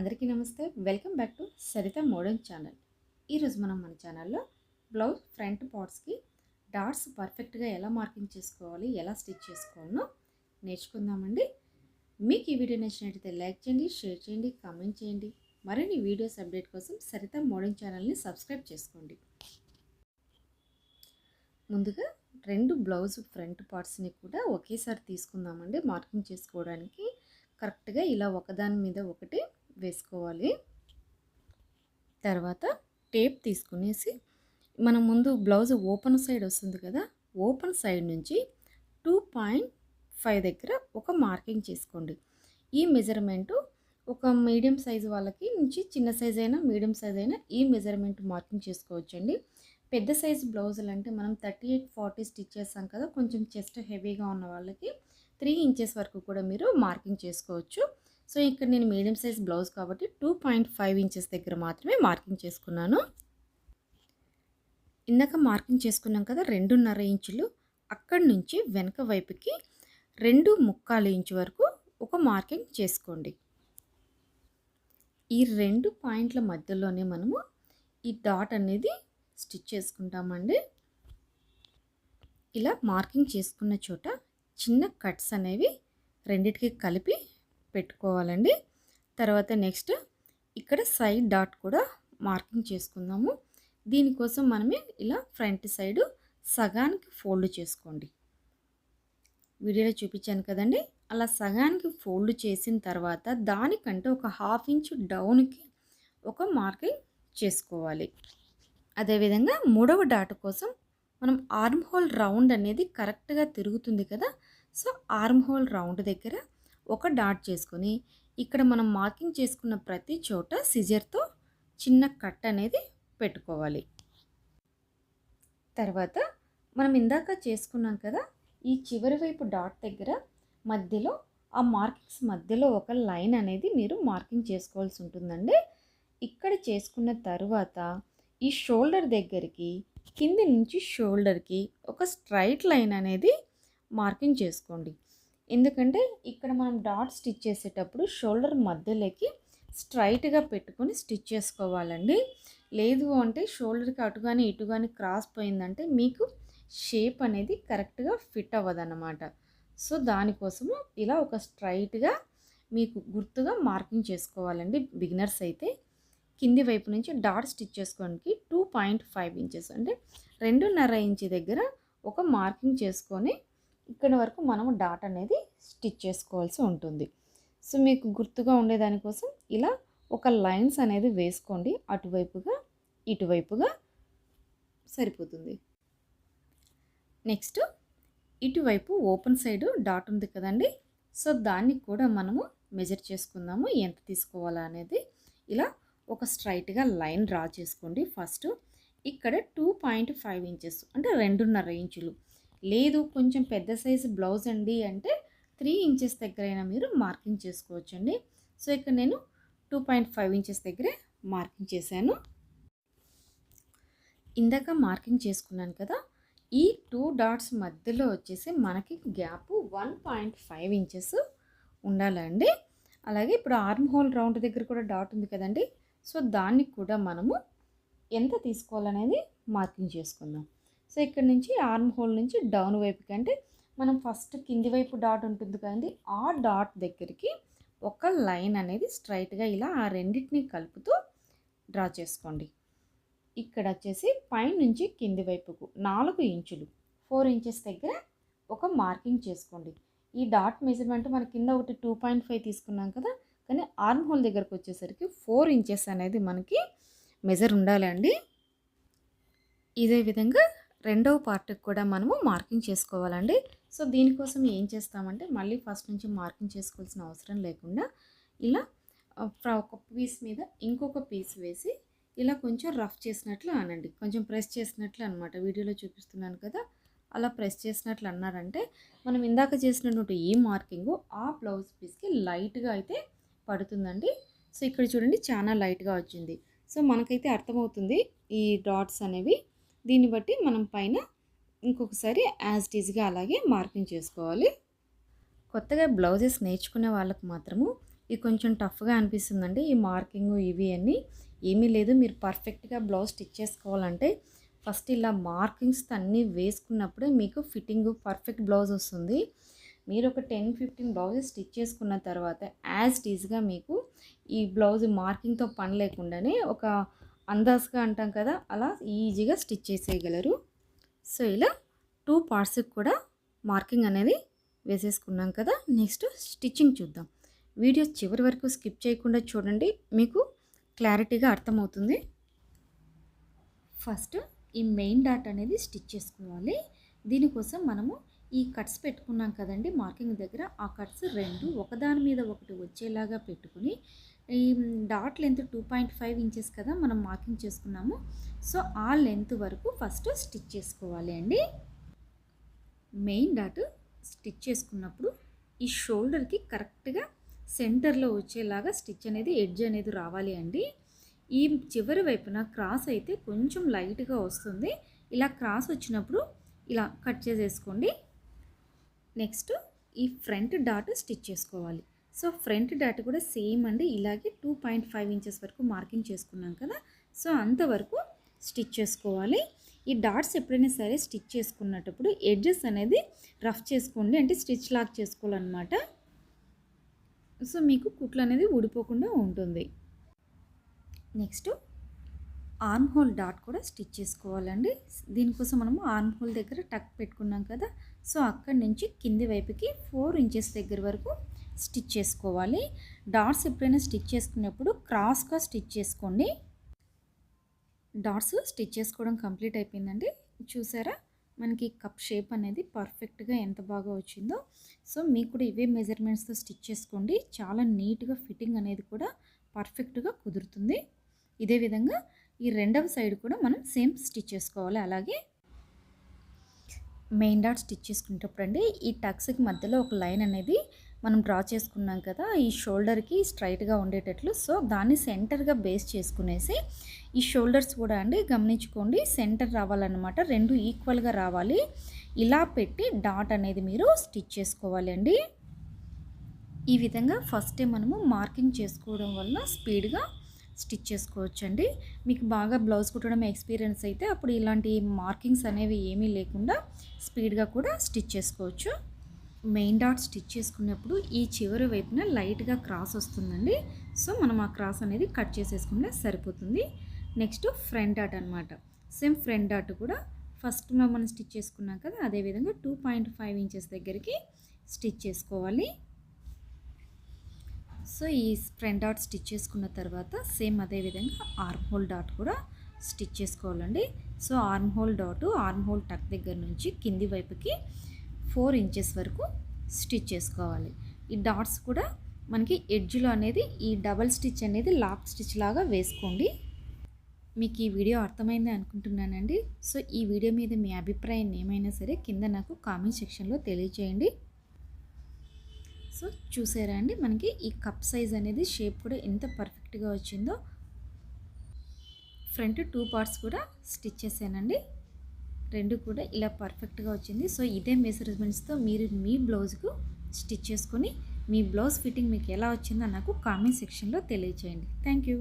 అందరికీ నమస్తే. Welcome back to Saritha modern channel. ఈరోజు మనం మన ఛానల్లో బ్లౌజ్ ఫ్రంట్ పార్ట్స్కి డాట్స్ పర్ఫెక్ట్గా ఎలా మార్కింగ్ చేసుకోవాలి ఎలా స్టిచ్ చేసుకోవాలో నేర్చుకుందామండి. మీకు ఈ వీడియో నచ్చినట్టయితే లైక్ చేయండి షేర్ చేయండి కామెంట్ చేయండి. మరిన్ని వీడియోస్ అప్డేట్ కోసం సరిత మోడర్న్ ఛానల్ని సబ్స్క్రైబ్ చేసుకోండి. ముందుగా రెండు బ్లౌజ్ ఫ్రంట్ పార్ట్స్ని కూడా ఒకేసారి తీసుకుందామండి మార్కింగ్ చేసుకోవడానికి. కరెక్ట్గా ఇలా ఒకదాని మీద ఒకటి వేసుకోవాలి. తర్వాత టేప్ తీసుకునేసి మనం ముందు బ్లౌజ్ ఓపెన్ సైడ్ వస్తుంది కదా ఓపెన్ సైడ్ నుంచి టూ పాయింట్ ఫైవ్ దగ్గర ఒక మార్కింగ్ చేసుకోండి. ఈ మెజర్మెంటు ఒక మీడియం సైజు వాళ్ళకి నుంచి చిన్న సైజ్ అయినా మీడియం సైజ్ అయినా ఈ మెజర్మెంట్ మార్కింగ్ చేసుకోవచ్చండి. పెద్ద సైజు బ్లౌజులు అంటే మనం థర్టీ ఎయిట్ ఫార్టీ స్టిచ్ చేస్తాం కదా కొంచెం చెస్ట్ హెవీగా ఉన్న వాళ్ళకి త్రీ ఇంచెస్ వరకు కూడా మీరు మార్కింగ్ చేసుకోవచ్చు. సో ఇక్కడ నేను మీడియం సైజ్ బ్లౌజ్ కాబట్టి టూ పాయింట్ ఫైవ్ ఇంచెస్ దగ్గర మాత్రమే మార్కింగ్ చేసుకున్నాను. ఇందాక మార్కింగ్ చేసుకున్నాం కదా రెండున్నర ఇంచులు. అక్కడి నుంచి వెనక వైపుకి రెండు ముక్కాలు ఇంచు వరకు ఒక మార్కింగ్ చేసుకోండి. ఈ రెండు పాయింట్ల మధ్యలోనే మనము ఈ డాట్ అనేది స్టిచ్ చేసుకుంటామండి. ఇలా మార్కింగ్ చేసుకున్న చోట చిన్న కట్స్ అనేవి రెండిటికి కలిపి పెట్టుకోవాలండి. తర్వాత నెక్స్ట్ ఇక్కడ సైడ్ డాట్ కూడా మార్కింగ్ చేసుకుందాము. దీనికోసం మనమే ఇలా ఫ్రంట్ సైడు సగానికి ఫోల్డ్ చేసుకోండి. వీడియోలో చూపించాను కదండి. అలా సగానికి ఫోల్డ్ చేసిన తర్వాత దానికంటే ఒక హాఫ్ ఇంచ్ డౌన్కి ఒక మార్కింగ్ చేసుకోవాలి. అదేవిధంగా మూడవ డాట్ కోసం మనం ఆర్మ్ హోల్ రౌండ్ అనేది కరెక్ట్గా తిరుగుతుంది కదా. సో ఆర్మ్ హోల్ రౌండ్ దగ్గర ఒక డాట్ చేసుకొని ఇక్కడ మనం మార్కింగ్ చేసుకున్న ప్రతి చోట సిజర్తో చిన్న కట్ అనేది పెట్టుకోవాలి. తర్వాత మనం ఇందాక చేసుకున్నాం కదా ఈ చివరి వైపు డాట్ దగ్గర మధ్యలో ఆ మార్కింగ్స్ మధ్యలో ఒక లైన్ అనేది మీరు మార్కింగ్ చేసుకోవాల్సి ఉంటుందండి. ఇక్కడ చేసుకున్న తర్వాత ఈ షోల్డర్ దగ్గరికి కింది నుంచి షోల్డర్కి ఒక స్ట్రైట్ లైన్ అనేది మార్కింగ్ చేసుకోండి. ఎందుకంటే ఇక్కడ మనం డాట్ స్టిచ్ చేసేటప్పుడు షోల్డర్ మధ్యలోకి స్ట్రైట్గా పెట్టుకొని స్టిచ్ చేసుకోవాలండి. లేదు అంటే షోల్డర్కి అటు కానీ ఇటు కానీ క్రాస్ పోయిందంటే మీకు షేప్ అనేది కరెక్ట్గా ఫిట్ అవ్వదన్నమాట. సో దానికోసము ఇలా ఒక స్ట్రైట్గా మీకు గుర్తుగా మార్కింగ్ చేసుకోవాలండి బిగినర్స్ అయితే. కింది వైపు నుంచి డాట్ స్టిచ్ చేసుకోవడానికి టూ పాయింట్ ఫైవ్ ఇంచెస్ అంటే రెండున్నర ఇంచు దగ్గర ఒక మార్కింగ్ చేసుకొని ఇక్కడ వరకు మనము డాట్ అనేది స్టిచ్ చేసుకోవాల్సి ఉంటుంది. సో మీకు గుర్తుగా ఉండేదానికోసం ఇలా ఒక లైన్స్ అనేది వేసుకోండి. అటువైపుగా ఇటువైపుగా సరిపోతుంది. నెక్స్ట్ ఇటువైపు ఓపెన్ సైడ్ డాట్ ఉంది కదండి. సో దాన్ని కూడా మనము మెజర్ చేసుకుందాము. ఎంత తీసుకోవాలా అనేది ఇలా ఒక స్ట్రైట్గా లైన్ డ్రా చేసుకోండి ఫస్ట్. ఇక్కడ టూ పాయింట్ ఫైవ్ ఇంచెస్ అంటే రెండున్నర ఇంచులు. లేదు కొంచెం పెద్ద సైజు బ్లౌజ్ అండి అంటే త్రీ ఇంచెస్ దగ్గరైనా మీరు మార్కింగ్ చేసుకోవచ్చండి. సో ఇక్కడ నేను టూ పాయింట్ ఫైవ్ ఇంచెస్ దగ్గరే మార్కింగ్ చేశాను. ఇందాక మార్కింగ్ చేసుకున్నాను కదా ఈ టూ డాట్స్ మధ్యలో వచ్చేసి మనకి gap one point five inches ఉండాలండి అలాగే ఇప్పుడు ఆర్మ్ హోల్ రౌండ్ దగ్గర కూడా డాట్ ఉంది కదండి సో దాన్ని కూడా మనము ఎంత తీసుకోవాలనేది మార్కింగ్ చేసుకుందాం. సో ఇక్కడ నుంచి ఆర్మ్ హోల్ నుంచి డౌన్ వైపుకి అంటే మనం ఫస్ట్ కింది వైపు డాట్ ఉంటుంది కదండి ఆ డాట్ దగ్గరికి ఒక లైన్ అనేది స్ట్రైట్గా ఇలా ఆ రెండింటిని కలుపుతూ డ్రా చేసుకోండి. ఇక్కడ వచ్చేసి పైనుంచి కింది వైపుకు నాలుగు ఇంచులు ఫోర్ ఇంచెస్ దగ్గర ఒక మార్కింగ్ చేసుకోండి. ఈ డాట్ మెజర్మెంట్ మన కింద ఒకటి టూ పాయింట్ ఫైవ్ తీసుకున్నాం కదా కానీ ఆర్మ్ హోల్ దగ్గరకు వచ్చేసరికి ఫోర్ ఇంచెస్ అనేది మనకి మెజర్ ఉండాలండి. ఇదే విధంగా రెండవ పార్ట్కి కూడా మనము మార్కింగ్ చేసుకోవాలండి. సో దీనికోసం ఏం చేస్తామంటే మళ్ళీ ఫస్ట్ నుంచి మార్కింగ్ చేసుకోవాల్సిన అవసరం లేకుండా ఇలా ఒక పీస్ మీద ఇంకొక పీస్ వేసి ఇలా కొంచెం రఫ్ చేసినట్లు అనండి. కొంచెం ప్రెస్ చేసినట్లు అనమాట వీడియోలో చూపిస్తున్నాను కదా అలా ప్రెస్ చేసినట్లు అన్నారంటే మనం ఇందాక చేసినటువంటి ఈ మార్కింగ్ ఆ బ్లౌజ్ పీస్కి లైట్గా అయితే పడుతుందండి. సో ఇక్కడ చూడండి చాలా లైట్గా వచ్చింది. సో మనకైతే అర్థమవుతుంది ఈ డాట్స్ అనేవి దీన్ని బట్టి మనం పైన ఇంకొకసారి యాజ్ టీజ్గా అలాగే మార్కింగ్ చేసుకోవాలి. కొత్తగా బ్లౌజెస్ నేర్చుకునే వాళ్ళకు మాత్రము ఇది కొంచెం టఫ్గా అనిపిస్తుందండి. ఈ మార్కింగ్ ఇవి అన్నీ ఏమీ లేదు. మీరు పర్ఫెక్ట్గా బ్లౌజ్ స్టిచ్ చేసుకోవాలంటే ఫస్ట్ ఇలా మార్కింగ్స్ అన్నీ వేసుకున్నప్పుడే మీకు ఫిట్టింగ్ పర్ఫెక్ట్ బ్లౌజ్ వస్తుంది. మీరు ఒక టెన్ ఫిఫ్టీన్ బ్లౌజెస్ స్టిచ్ చేసుకున్న తర్వాత యాజ్ టీజ్గా మీకు ఈ బ్లౌజ్ మార్కింగ్తో పని లేకుండానే ఒక అందాజ్గా అంటాం కదా అలా ఈజీగా స్టిచ్ చేసేయగలరు. సో ఇలా టూ పార్ట్స్కి కూడా మార్కింగ్ అనేది వేసేసుకున్నాం కదా నెక్స్ట్ స్టిచ్చింగ్ చూద్దాం. వీడియో చివరి వరకు స్కిప్ చేయకుండా చూడండి మీకు క్లారిటీగా అర్థమవుతుంది. ఫస్ట్ ఈ మెయిన్ డాట్ అనేది స్టిచ్ చేసుకోవాలి. దీనికోసం మనము ఈ కట్స్ పెట్టుకున్నాం కదండి మార్కింగ్ దగ్గర. ఆ కట్స్ రెండు ఒకదాని మీద ఒకటి వచ్చేలాగా పెట్టుకుని ఈ dot length two point five inches కదా మనం మార్కింగ్ చేసుకున్నాము. సో ఆ లెంత్ వరకు ఫస్ట్ స్టిచ్ చేసుకోవాలి అండి. మెయిన్ డాట్ స్టిచ్ చేసుకున్నప్పుడు ఈ షోల్డర్కి కరెక్ట్గా సెంటర్లో వచ్చేలాగా స్టిచ్ అనేది ఎడ్జ్ అనేది రావాలి అండి. ఈ చివరి వైపున క్రాస్ అయితే కొంచెం లైట్గా వస్తుంది. ఇలా క్రాస్ వచ్చినప్పుడు ఇలా కట్ చేసేసుకోండి. నెక్స్ట్ ఈ ఫ్రంట్ డాట్ స్టిచ్ చేసుకోవాలి. సో ఫ్రంట్ డాట్ కూడా సేమ్ అండి. ఇలాగే టూ పాయింట్ ఫైవ్ ఇంచెస్ వరకు మార్కింగ్ చేసుకున్నాం కదా. సో అంతవరకు స్టిచ్ చేసుకోవాలి. ఈ డాట్స్ ఎప్పుడైనా సరే స్టిచ్ చేసుకున్నప్పుడు ఎడ్జెస్ అనేది రఫ్ చేసుకోండి. అంటే స్టిచ్ లాక్ చేసుకోవాలన్నమాట. సో మీకు కుట్లు అనేది ఊడిపోకుండా ఉంటుంది. నెక్స్ట్ ఆర్మ్ హోల్ డాట్ కూడా స్టిచ్ చేసుకోవాలండి. దీనికోసం మనము ఆర్మ్ హోల్ దగ్గర టక్ పెట్టుకున్నాం కదా సో అక్కడి నుంచి కింది వైపుకి ఫోర్ ఇంచెస్ దగ్గర వరకు స్టిచ్ చేసుకోవాలి. డాట్స్ ఎప్పుడైనా స్టిచ్ చేసుకునేప్పుడు క్రాస్గా స్టిచ్ చేసుకోండి. డాట్స్ స్టిచ్ చేసుకోవడం కంప్లీట్ అయిపోయిందండి. చూసారా? మనకి కప్ షేప్ అనేది పర్ఫెక్ట్గా ఎంత బాగా వచ్చిందో. సో మీకు కూడా ఇవే మెజర్మెంట్స్తో స్టిచ్ చేసుకోండి. చాలా నీట్గా ఫిట్టింగ్ అనేది కూడా పర్ఫెక్ట్గా కుదురుతుంది. ఇదే విధంగా ఈ రెండవ సైడ్ కూడా మనం సేమ్ స్టిచ్ చేసుకోవాలి. అలాగే మెయిన్ డాట్ స్టిచ్ చేసుకునేటప్పుడు అండి ఈ టక్స్కి మధ్యలో ఒక లైన్ అనేది మనం డ్రా చేసుకున్నాం కదా ఈ షోల్డర్కి స్ట్రైట్గా ఉండేటట్లు. సో దాన్ని సెంటర్గా బేస్ చేసుకునేసి ఈ షోల్డర్స్ కూడా అండి గమనించుకోండి సెంటర్ రావాలన్నమాట రెండు ఈక్వల్గా రావాలి. ఇలా పెట్టి డాట్ అనేది మీరు స్టిచ్ చేసుకోవాలి ఈ విధంగా ఫస్టే మనము మార్కింగ్ చేసుకోవడం వల్ల స్పీడ్గా స్టిచ్ చేసుకోవచ్చు అండి మీకు బాగా బ్లౌజ్ కుట్టడం ఎక్స్పీరియన్స్ అయితే అప్పుడు ఇలాంటి మార్కింగ్స్ అనేవి ఏమీ లేకుండా స్పీడ్గా కూడా స్టిచ్ చేసుకోవచ్చు. మెయిన్ డాట్ స్టిచ్ చేసుకున్నప్పుడు ఈ చివరి వైపున లైట్గా క్రాస్ వస్తుందండి. సో మనం ఆ క్రాస్ అనేది కట్ చేసేసుకుంటే సరిపోతుంది. నెక్స్ట్ ఫ్రంట్ డాట్ అనమాట సేమ్ ఫ్రంట్ డాట్ కూడా ఫస్ట్లో మనం స్టిచ్ చేసుకున్నాం కదా అదేవిధంగా టూ పాయింట్ ఫైవ్ ఇంచెస్ దగ్గరికి స్టిచ్ చేసుకోవాలి. సో ఈ ఫ్రంట్ డాట్ స్టిచ్ చేసుకున్న తర్వాత సేమ్ అదే విధంగా ఆర్మ్ హోల్ డాట్ కూడా స్టిచ్ చేసుకోవాలండి. So arm hole dot arm hole tuck దగ్గర నుంచి కింది వైపుకి ఫోర్ ఇంచెస్ వరకు స్టిచ్ చేసుకోవాలి. ఈ డాట్స్ కూడా మనకి ఎడ్జ్లో అనేది ఈ డబల్ స్టిచ్ అనేది లాక్ స్టిచ్ లాగా వేసుకోండి. మీకు ఈ వీడియో అర్థమైంది అనుకుంటున్నానండి. సో ఈ వీడియో మీద మీ అభిప్రాయం ఏమైనా సరే కింద నాకు కామెంట్ సెక్షన్లో తెలియజేయండి సో చూసారా అండి? మనకి ఈ కప్ సైజ్ అనేది షేప్ కూడా ఎంత పర్ఫెక్ట్గా వచ్చిందో. ఫ్రంట్ టూ పార్ట్స్ కూడా స్టిచ్ చేశానండి. రెండు కూడా ఇలా పర్ఫెక్ట్గా వచ్చింది. సో ఇదే మెజర్మెంట్స్తో మీరు మీ బ్లౌజ్కు స్టిచ్ చేసుకొని మీ బ్లౌజ్ ఫిట్టింగ్ మీకు ఎలా వచ్చిందో నాకు కామెంట్ సెక్షన్లో తెలియచేయండి. Thank you